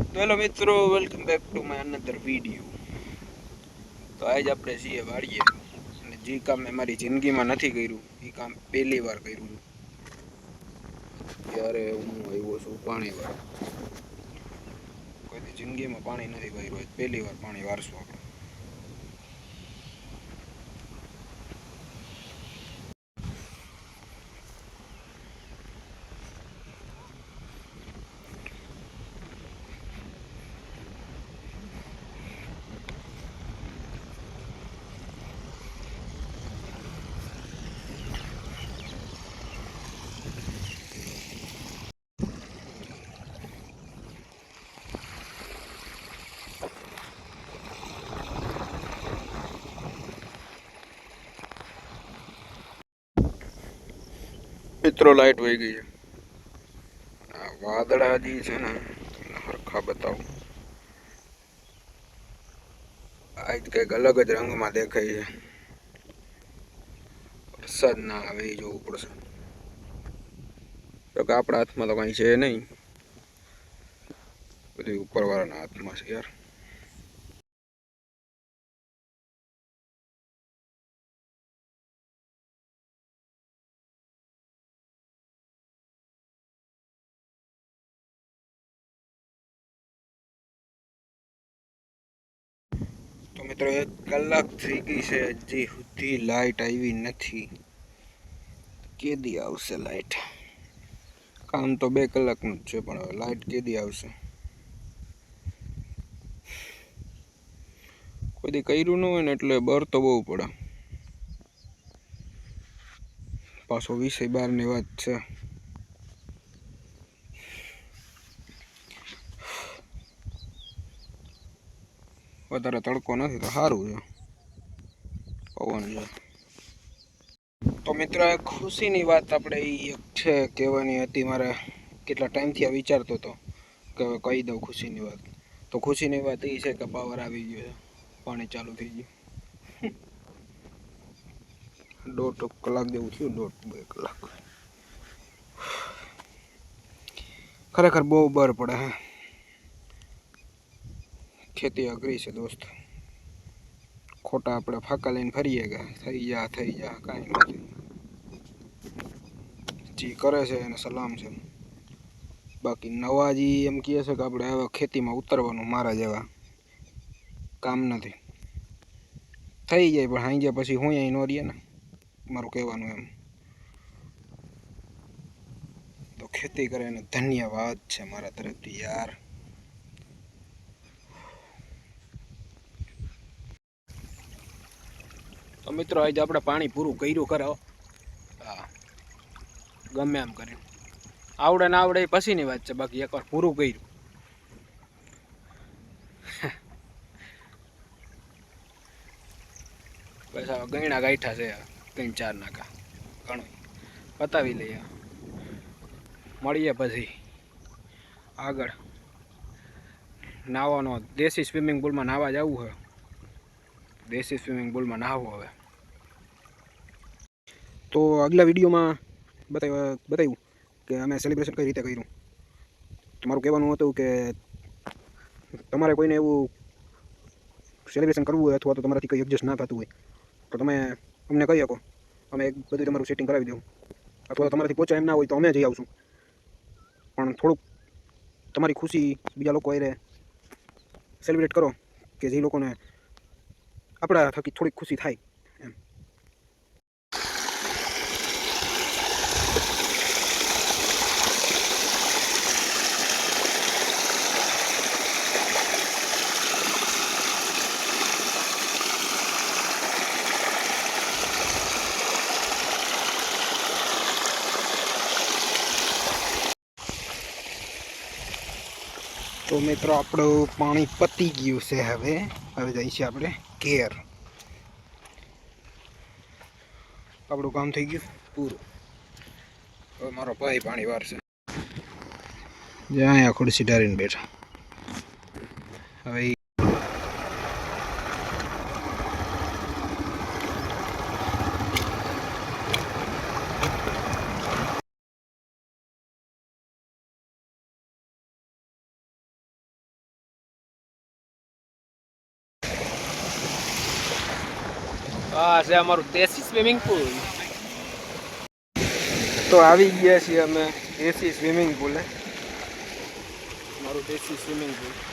તો હેલો મિત્રો welcome back to my another video તો આજ આપણે છીએ વાળીએ અને જે કામ મેં મારી જિંદગીમાં નથી કર્યું, એ કામ પહેલી વાર કર્યું. ત્યારે હું આવ્યો છું પાણી વાર કોઈ જિંદગીમાં પાણી નથી ભર્યું પહેલી વાર પાણી વારશું આપણે. મિત્રો, લાઈટ વહી ગઈ છે. આ વાદળા જે છે ને, તમને હરખા બતાવું. આજ કંઈક અલગ જ રંગમાં દેખાય છે. વરસાદ ના આવે એ જોવું પડશે. તો કે આપણા હાથમાં તો કાંઈ છે નહીં. બધું ઉપરવાળાના હાથમાં છે યાર. મિત્રો, એક કલાક થઈ ગઈ છે. હજી સુધી લાઈટ આવી નથી. કેદી આવશે લાઈટ? કામ તો બે કલાકનું જ છે, પણ હવે લાઈટ કેદી આવશે? કોઈ કર્યું ન હોય ને એટલે બર તો બહુ પડે. પાછો વિષય બહારની વાત છે. વધારે તડકો નથી તો સારું છે. પવન છે. તો મિત્રો એ ખુશીની વાત આપણે એ એક છે કહેવાની હતી મારે કેટલા ટાઈમથી આ વિચારતો હતો કે હવે કહી દઉં ખુશીની વાત. તો ખુશીની વાત એ છે કે પાવર આવી ગયો છે. પાણી ચાલુ થઈ ગયું. દોઢ કલાક જેવું થયું, દોઢ બે કલાક. ખરેખર બહુ બર પડે, હે. ખેતી અઘરી છે દોસ્ત. ખોટા આપણે ફાંકા લઈને ફરીએ કે થઈ જા થઈ જા, કાંઈ નથી. જે કરે છે એને સલામ છે. બાકી નવા જે એમ કહે છે કે આપણે હવે ખેતીમાં ઉતરવાનું મારા જેવા કામ નથી. થઈ જાય પણ ગયા પછી હું અહીં ન રહીએ ને, મારું કહેવાનું એમ. તો ખેતી કરે એને ધન્યવાદ છે મારા તરફથી યાર. તો મિત્રો, આજે આપણે પાણી પૂરું કર્યું કરાવો હા. ગમે એમ કરીને. આવડે ના આવડે એ પછીની વાત છે, બાકી એકવાર પૂરું કર્યું. બસ હવે ગયણા ગાંઠા છે, ત્રણ ચાર નાકા ઘણું પતાવી લઈએ. મળીએ પછી. આગળ. નાવાનો, દેશી સ્વિમિંગ પુલમાં નાહવા જવું હોય. દેશી સ્વિમિંગ પુલમાં નાહવું હવે. તો આગલા વિડીયોમાં બતાવ્યા બતાવ્યું કે અમે સેલિબ્રેશન કઈ રીતે કર્યું. તમારું કહેવાનું હતું કે તમારે કોઈને એવું સેલિબ્રેશન કરવું હોય અથવા તો તમારાથી કંઈ એડજસ્ટ ના થતું હોય, તો તમે અમને કહી શકો. અમે એક બધું તમારું સેટિંગ કરાવી દઉં. અથવા તો તમારાથી પહોંચાય એમ ના હોય તો અમે જઈ આવશું. પણ થોડુંક તમારી ખુશી બીજા લોકો એ સેલિબ્રેટ કરો કે જે લોકોને આપણા થકી થોડીક ખુશી થાય એમ તો મિત્રો, આપણું પાણી પતી ગયું છે હવે. હવે છીએ આપણે કેર આપણું કામ થઈ ગયું પૂરું. હવે મારો ભાઈ પાણી વારશે. જ્યાં અહીંયા ખુરશી ડારીને બેઠા. હવે આ છે અમારું દેશી સ્વિમિંગ પુલ તો આવી ગયા છીએ અમે એસી સ્વિમિંગ પુલે મારું દેશી સ્વિમિંગ પુલ